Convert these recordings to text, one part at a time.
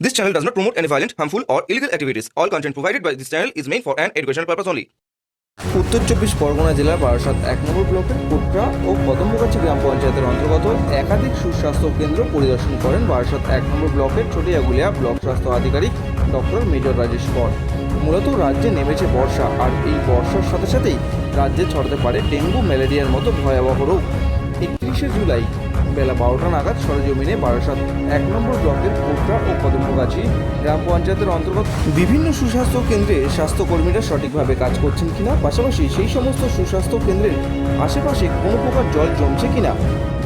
This channel does not promote any violent, harmful, or illegal activities. All content provided by this channel is meant for an educational purpose only. উত্তর চব্বিশ পরগনা জেলার বারাসাত এক নম্বর ব্লকের কোটরা ও কদমগাছি গ্রাম পঞ্চায়েতের অন্তর্গত একাধিক সুস্বাস্থ্য কেন্দ্র পরিদর্শন করেন বারাসাত এক নম্বর ব্লকের চটিয়াগুলিয়া ব্লক স্বাস্থ্য আধিকারিক ডক্টর মেজর রাজেশ কর মূলত রাজ্যে নেমেছে বর্ষা আর এই বর্ষার সাথে সাথেই রাজ্যে ছড়াতে পারে ডেঙ্গু ম্যালেরিয়ার মতো ভয়াবহ রোগ একত্রিশে জুলাই বেলা বারোটা নাগাদ সরজমিনে বারাসাত এক নম্বর ব্লকের কোটরা ও কদমগাছি গ্রাম পঞ্চায়েতের অন্তর্গত বিভিন্ন সুস্বাস্থ্য কেন্দ্রে স্বাস্থ্যকর্মীরা সঠিকভাবে কাজ করছেন কিনা, পাশাপাশি সেই সমস্ত সুস্বাস্থ্য কেন্দ্রের আশেপাশে কোনো প্রকার জল জমছে কিনা,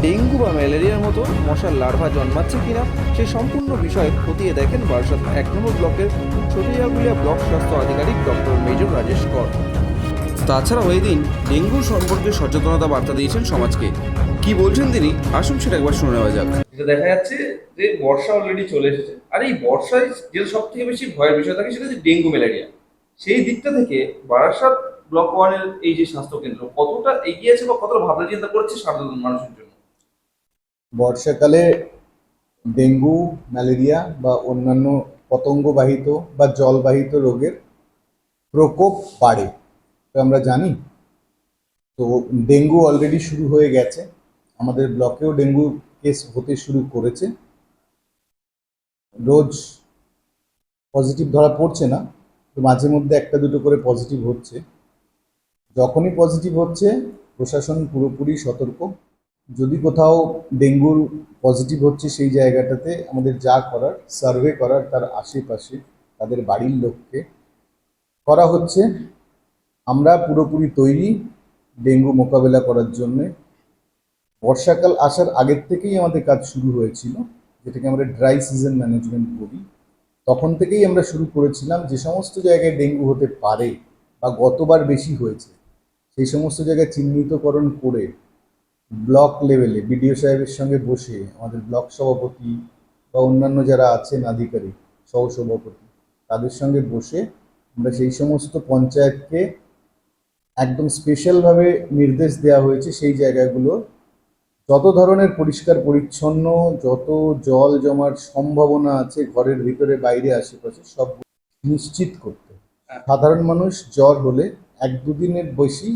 ডেঙ্গু বা ম্যালেরিয়ার মতো মশার লার্ভা জন্মাচ্ছে কিনা সেই সম্পূর্ণ বিষয়ে খতিয়ে দেখেন বারাসাত এক নম্বর ব্লকের ছটিয়াগুলিয়া ব্লক স্বাস্থ্য আধিকারিক ডক্টর মেজর রাজেশ কর। তাছাড়াও দিন ডেঙ্গু সম্পর্কে সচেতনতা বার্তা দিয়েছেন সমাজকে। কি বলছেন তিনি? আসুন সেটা একবার শুনে নেওয়া যাক। যেটা দেখা যাচ্ছে যে বর্ষা অলরেডি চলে এসেছে। আর এই বর্ষায় যে সব থেকে বেশি ভয়ের বিষয় থাকে সেটা হচ্ছে ডেঙ্গু ম্যালেরিয়া। সেই দিকটা থেকে বারাসাত ব্লক ওয়ানের এই যে স্বাস্থ্য কেন্দ্র কতটা এগিয়ে আছে বা কতটা ভাবনা চিন্তা করছে সাধারণ মানুষের জন্য? বর্ষাকালে ডেঙ্গু ম্যালেরিয়া বা অন্যান্য পতঙ্গবাহিত বা জলবাহিত রোগের প্রকোপ বাড়ে। তো আমরা জানি তো ডেঙ্গু অলরেডি শুরু হয়ে গেছে। আমাদের ব্লকেও ডেঙ্গু কেস হতে শুরু করেছে। রোজ পজিটিভ ধরা পড়ছে না তো মাঝে মধ্যে একটা দুটো করে পজিটিভ হচ্ছে। যখনই পজিটিভ হচ্ছে, প্রশাসন পুরোপুরি সতর্ক। যদি কোথাও ডেঙ্গুর পজিটিভ হচ্ছে সেই জায়গাটাতে, আমাদের যা করার, সার্ভে করার তার আশেপাশে, তাদের বাড়ির লোককে করা হচ্ছে। আমরা পুরোপুরি তৈরি ডেঙ্গু মোকাবেলা করার জন্যে বর্ষাকাল আসার আগের থেকেই আমাদের কাজ শুরু হয়েছিল, যেটাকে আমরা ড্রাই সিজন ম্যানেজমেন্ট বলি। তখন থেকেই আমরা শুরু করেছিলাম যে সমস্ত জায়গায় ডেঙ্গু হতে পারে বা গতবার বেশি হয়েছে, সেই সমস্ত জায়গায় চিহ্নিতকরণ করে ব্লক লেভেলে, বিডিও সাহেবের সঙ্গে বসে আমাদের ব্লক সভাপতি বা অন্যান্য যারা আছেন আধিকারিক, সহসভাপতি, তাদের সঙ্গে বসে আমরা সেই সমস্ত পঞ্চায়েতকে একদম স্পেশালভাবে নির্দেশ দেওয়া হয়েছে সেই জায়গাগুলো যত ধরনের পরিষ্কার পরিচ্ছন্ন যত জল জমার সম্ভাবনা আছে ঘরের ভিতরে বাইরে আশেপাশে সব নিশ্চিত করতে। সাধারণ মানুষ জ্বর হলে এক দুদিনের বেশি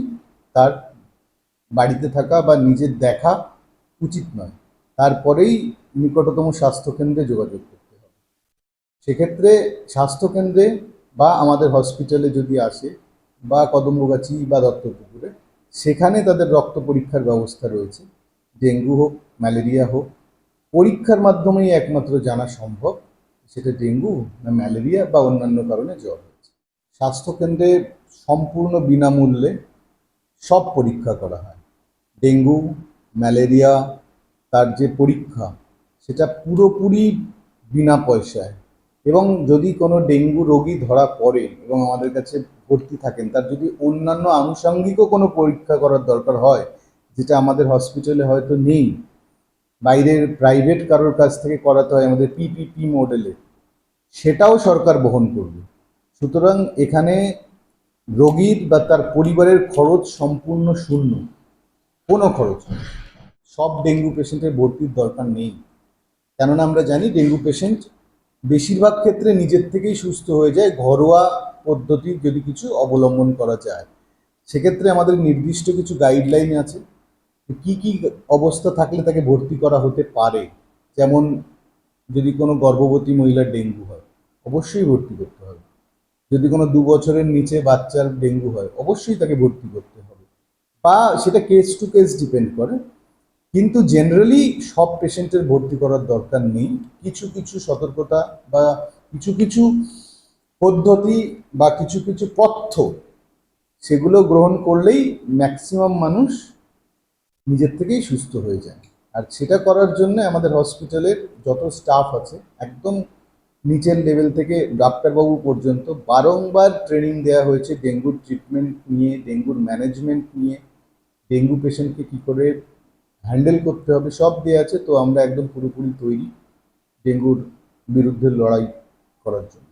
তার বাড়িতে থাকা বা নিজের দেখা উচিত নয়। তারপরেই নিকটতম স্বাস্থ্যকেন্দ্রে যোগাযোগ করতে হবে। সেক্ষেত্রে স্বাস্থ্যকেন্দ্রে বা আমাদের হসপিটালে যদি আসে বা কদম্বগাছি বা দত্তপুকুরে সেখানে তাদের রক্ত পরীক্ষার ব্যবস্থা রয়েছে। ডেঙ্গু হোক ম্যালেরিয়া হোক, পরীক্ষার মাধ্যমেই একমাত্র জানা সম্ভব সেটা ডেঙ্গু না ম্যালেরিয়া বা অন্যান্য কারণে জ্বর হয়েছে। স্বাস্থ্যকেন্দ্রে সম্পূর্ণ বিনামূল্যে সব পরীক্ষা করা হয়। ডেঙ্গু ম্যালেরিয়া তার যে পরীক্ষা, সেটা পুরোপুরি বিনা পয়সায়। এবং যদি কোনো ডেঙ্গু রোগী ধরা পড়ে এবং আমাদের কাছে ভর্তি থাকেন, তার যদি অন্যান্য আনুষঙ্গিকও কোনো পরীক্ষা করার দরকার হয় যেটা আমাদের হসপিটালে হয়তো নেই, বাইরের প্রাইভেট কারোর কাছ থেকে করাতে হয় আমাদের পিপিপি মডেলে সেটাও সরকার বহন করবে। সুতরাং এখানে রোগীর বা তার পরিবারের খরচ সম্পূর্ণ শূন্য, কোনো খরচ নেই। সব ডেঙ্গু পেশেন্টের ভর্তির দরকার নেই। কেননা আমরা জানি ডেঙ্গু পেশেন্ট বেশিরভাগ ক্ষেত্রে নিজের থেকেই সুস্থ হয়ে যায়, ঘরোয়া পদ্ধতি যদি কিছু অবলম্বন করা যায়। সেক্ষেত্রে আমাদের নির্দিষ্ট কিছু গাইডলাইন আছে। কি কি অবস্থা থাকলে তাকে ভর্তি করা হতে পারে? যেমন যদি কোনো গর্ভবতী মহিলার ডেঙ্গু হয়, অবশ্যই ভর্তি করতে হবে। যদি কোনো দু বছরের নিচে বাচ্চার ডেঙ্গু হয়, অবশ্যই তাকে ভর্তি করতে হবে। বা সেটা কেস টু কেস ডিপেন্ড করে। কিন্তু জেনারেলি সব পেশেন্টের ভর্তি করার দরকার নেই। কিছু কিছু সতর্কতা বা কিছু কিছু পদ্ধতি বা কিছু কিছু পথ্য সেগুলো গ্রহণ করলেই ম্যাক্সিমাম মানুষ নিজের থেকেই সুস্থ হয়ে যায়। আর সেটা করার জন্য আমাদের হসপিটালের যত স্টাফ আছে, একদম নিচের লেভেল থেকে ডাক্তারবাবু পর্যন্ত বারংবার ট্রেনিং দেওয়া হয়েছে ডেঙ্গুর ট্রিটমেন্ট নিয়ে, ডেঙ্গুর ম্যানেজমেন্ট নিয়ে, ডেঙ্গু পেশেন্টকে কী করে হ্যান্ডেল করতে হবে সব দেওয়া আছে। তো আমরা একদম পুরোপুরি তৈরি ডেঙ্গুর বিরুদ্ধে লড়াই করার জন্য।